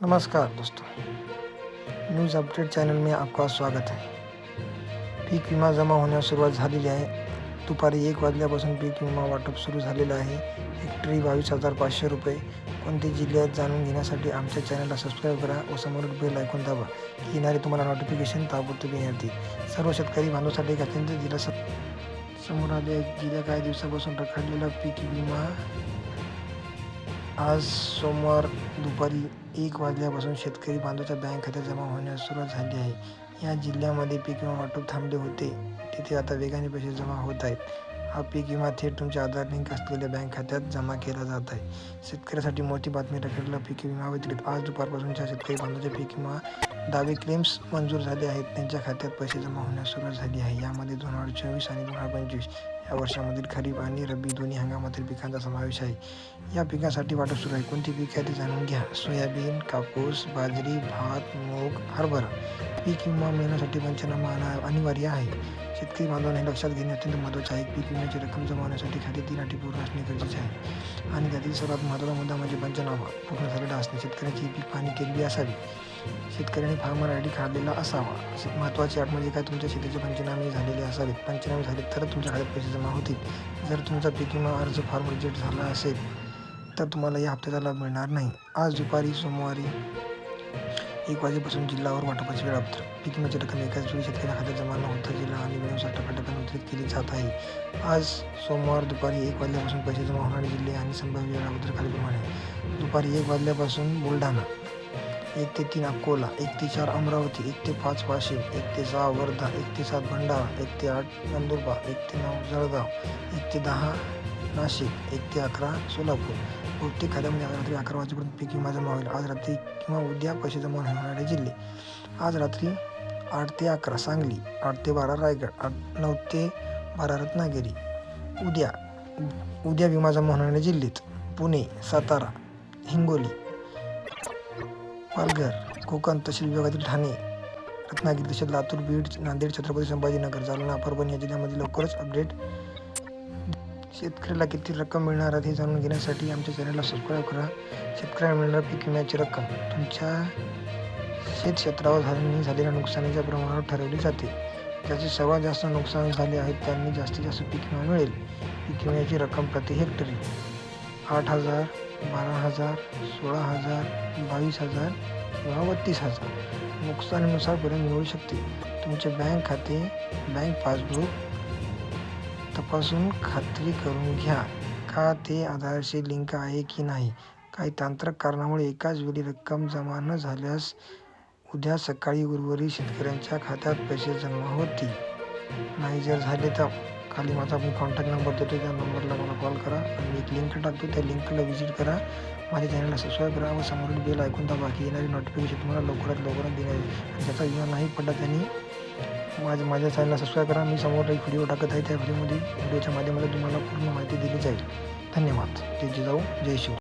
नमस्कार दोस्तों। News update channel में आपका स्वागत आहे पीक विमा जमा होण्यास सुरुवात झालेली आहे। दुपारी एक वाजल्यापासून पीक विमा वाटप सुरू झालेलं आहे. हेक्टरी बावीस हजार पाचशे रुपये। कोणते जिल्ह्यात जाणून घेण्यासाठी आमच्या चॅनलला सबस्क्राईब करा व समोर बेल ऐकून दाबा. येणारे तुम्हाला नोटिफिकेशन ताबडतोब येतील सर्व शेतकरी बांधवासाठी एक अत्यंत दिलासा समोर आले गेल्या काही दिवसापासून रखडलेला पीक विमा आज सोमवार दुपारी एक वाजल्यापासून शेतकरी बांधवच्या बँक खात्यात जमा होण्यास सुरुवात झाली आहे. या जिल्ह्यामध्ये पीक विमा वाटप थांबले होते. तिथे आता वेगाने पैसे जमा होत आहेत. हा पीक विमा थेट तुमच्या आधार लिंक असलेल्या बँक खात्यात जमा केला जात आहे. शेतकऱ्यासाठी मोठी बातमी रखडलेला पीक विमा व्यतिरिक्त आज दुपारपासूनच्या शेतकरी बांधवच्या पीक विमा दावे क्लेम्स मंजूर झाले आहेत. त्यांच्या खात्यात पैसे जमा होण्यास सुरुवात झाली आहे. यामध्ये दोन हजार चोवीस आणि दोन हजार पंचवीस या वर्षामधील खरीप आणि रब्बी दोन्ही हंगामातील पिकांचा समावेश आहे. या पिकासाठी वाटप सुरू आहे. कोणती पिके आहे ते जाणून घ्या. सोयाबीन कापूस बाजरी भात मूग हरभरा. पीक विमा मिळण्यासाठी पंचनामा अनिवार्य आहे. शेतकरी बांधवांनी लक्षात घेणे अत्यंत महत्त्वाचे आहे. पीक विम्याची रक्कम जमावण्यासाठी खाते तीन अटी पूर्ण असणे गरजेचे आहे. आणि त्यातील सर्वात महत्त्वाचा मुद्दा म्हणजे पंचनामा. पूर्ण झालेला असणे शेतकऱ्याची पीक पाणी केलेली असावी. शेतकऱ्याने फार्मर आय डी काढलेला असावा. महत्त्वाची अट म्हणजे काय? तुमच्या शेतीचे पंचनामे झालेले असावेत. पंचनामे झाले तर तुमच्या खात्यात पैसे जमा होतील. जर तुमचा पीक विमा अर्ज फार्म रिजेक्ट झाला असेल तर तुम्हाला या हप्त्याचा लाभ मिळणार नाही. आज दुपारी सोमवारी एक वाजेपासून जिल्ह्यावर वाटपाची वेळापत्र पीक विम्याची रक्कम एकाच वेळी शेतकऱ्यांना खात्यात जमा न होता जिल्हा आणि व्यवसाय टप्प्याटप्प्याने वितरित केली जात आहे. आज सोमवार दुपारी एक वाजल्यापासून पैसे जमा होणारे जिल्हे आणि संभाव्य वेळापत्रक खालीलप्रमाणे दुपारी एक वाजल्यापासून बुलढाणा एक ते तीन अकोला एक ते चार अमरावती एक ते पाच वाशिम एक ते सहा वर्धा एक ते सात भंडारा एक ते आठ नंदुरबार एक ते नऊ जळगाव एक ते दहा नाशिक एक ते अकरा सोलापूर. बहुतेक खात्यामध्ये आज रात्री अकरा वाजेपर्यंत पीक विमा जमा होईल आज रात्री किंवा उद्या पैसे जमा होणारे जिल्हे. आज रात्री आठ ते अकरा सांगली. आठ ते बारा रायगड. आठ नऊ ते बारा रत्नागिरी. उद्या उद्या विमा जमा होणाऱ्या जिल्ह्यात पुणे सातारा हिंगोली. पालघर कोकण तहसील विभागातील ठाणे. रत्नागिरी तसेच लातूर बीड नांदेड छत्रपती संभाजीनगर जालना परभणी या जिल्ह्यामध्ये लवकरच अपडेट शेतकऱ्याला किती रक्कम मिळणार आहे हे जाणून घेण्यासाठी आमच्या चॅनलला सबस्क्राईब करा. शेतकऱ्याला मिळणार पीक विम्याची रक्कम. तुमच्या शेत क्षेत्रावर झालेली झालेल्या नुकसानीच्या प्रमाणावर ठरवली जाते ज्याचे सर्वात जास्त नुकसान झाले आहे त्यांनी जास्तीत जास्त पीक विमा मिळेल. पीक विम्याची रक्कम प्रति हेक्टरी आठ हजार बारा हजार सोळा हजार बावीस हजार किंवा बत्तीस हजार. नुकसानीनुसार पर्यंत मिळू शकते. तुमचे बँक खाते बँक पासबुक तपासून खात्री करून घ्या का ते आधारशी लिंक आहे की नाही. काही तांत्रिक कारणामुळे एकाच वेळी रक्कम जमा न झाल्यास उद्या सकाळी उर्वरित शेतकऱ्यांच्या खात्यात पैसे जमा होतील. नाही जर झाले तर. खाली माझा मी कॉन्टॅक्ट नंबर देतो त्या नंबरला मला कॉल करा. आणि मी एक लिंक टाकतो त्या लिंकला व्हिजिट करा. माझ्या चॅनलला सबस्क्राईब करा व समोरील बेल ऐकून दाबा की येणारी नोटिफिकेशन तुम्हाला लवकरात लवकरात देणार आहे आणि ज्याचा विमा नाही पडला त्यांनी माझ्या माझ्या चॅनलला सबस्क्राईब करा. मी समोर एक व्हिडिओ टाकत आहे. त्या व्हिडिओमध्ये व्हिडिओच्या माध्यमातून तुम्हाला पूर्ण माहिती दिली जाईल. धन्यवाद. जय जिजाऊ जय शिव.